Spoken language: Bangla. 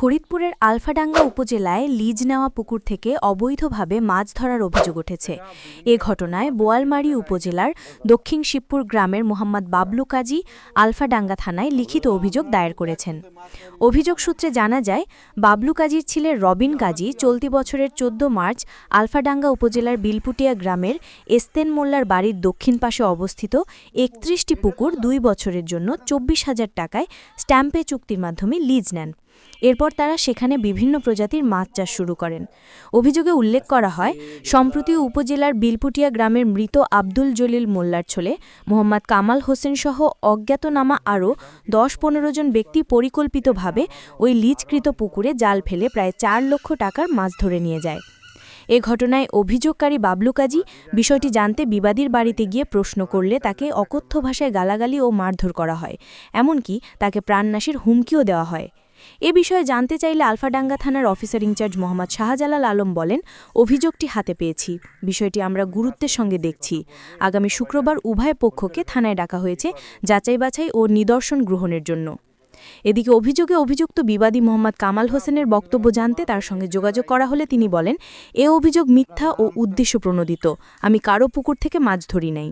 ফরিদপুরের আলফাডাঙ্গা উপজেলায় লিজ নেওয়া পুকুর থেকে অবৈধভাবে মাছ ধরার অভিযোগ উঠেছে। এ ঘটনায় বোয়ালমারী উপজেলার দক্ষিণ শিবপুর গ্রামের মোহাম্মদ বাবলু কাজী আলফাডাঙ্গা থানায় লিখিত অভিযোগ দায়ের করেছেন। অভিযোগ সূত্রে জানা যায়, বাবলু কাজীর ছেলে রবিন কাজী চলতি বছরের ১৪ মার্চ আলফাডাঙ্গা উপজেলার বিলপুটিয়া গ্রামের এস্তেন মোল্লার বাড়ির দক্ষিণ পাশে অবস্থিত একত্রিশটি পুকুর দুই বছরের জন্য চব্বিশ হাজার টাকায় স্ট্যাম্পে চুক্তির মাধ্যমে লিজ নেন। এরপর তারা সেখানে বিভিন্ন প্রজাতির মাছ চাষ শুরু করেন। অভিযোগে উল্লেখ করা হয়, সম্প্রতি উপজেলার বিলপুটিয়া গ্রামের মৃত আব্দুল জলিল মোল্লার ছোলে মোহাম্মদ কামাল হোসেন সহ অজ্ঞাতনামা আরও দশ পনেরো জন ব্যক্তি পরিকল্পিতভাবে ওই লিজকৃত পুকুরে জাল ফেলে প্রায় চার লক্ষ টাকার মাছ ধরে নিয়ে যায়। এ ঘটনায় অভিযোগকারী বাবলু কাজী বিষয়টি জানতে বিবাদীর বাড়িতে গিয়ে প্রশ্ন করলে তাকে অকথ্য ভাষায় গালাগালি ও মারধর করা হয়। এমনকি তাকে প্রাণনাশের হুমকিও দেওয়া হয়। এ বিষয়ে জানতে চাইলে আলফাডাঙ্গা থানার officer in charge Mohammad Shahjalal Alam বলেন, অভিযোগটি হাতে পেয়েছি। বিষয়টি আমরা গুরুত্বের সঙ্গে দেখছি। আগামী শুক্রবার উভয় পক্ষকে থানায় ডাকা হয়েছে যাচাই বাছাই ও নিদর্শন গ্রহণের জন্য। এদিকে অভিযোগে অভিযুক্ত বিবাদী মোহাম্মদ কামাল হোসেনের বক্তব্য জানতে তার সঙ্গে যোগাযোগ করা হলে তিনি বলেন, এ অভিযোগ মিথ্যা ও উদ্দেশ্য প্রণোদিত আমি কারও পুকুর থেকে মাছ ধরি নাই।